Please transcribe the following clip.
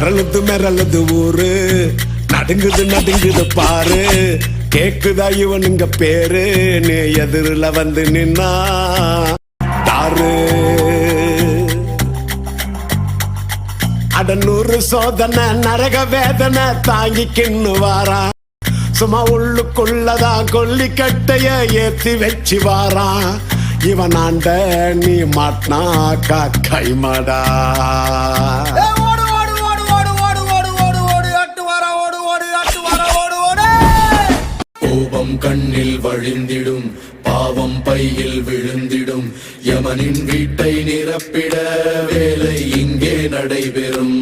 நரளுது மிரளுது ஊரு. நடுங்குது நடுங்குது பாரு. கேக்குதா இவனுங்க பேரு? நீ எதிரில வந்து நின்னா. தாரு. அடநூறு சோதனை நரக வேதனை தாங்கிக்கின்னு கிண்ணுவாரா சும்மா உள்ளுக்குள்ளதான் கொல்லிக்கட்டைய ஏத்தி வச்சு வாரான் இவன் ஆண்ட நீ மாட்டினாக்கா கைமாடா. கோபம் கண்ணில் வழிந்திடும் பாவம் பையில் விழுந்திடும். யமனின் வீட்டை நிரப்பிட வேலை இங்கே நடைபெறும்.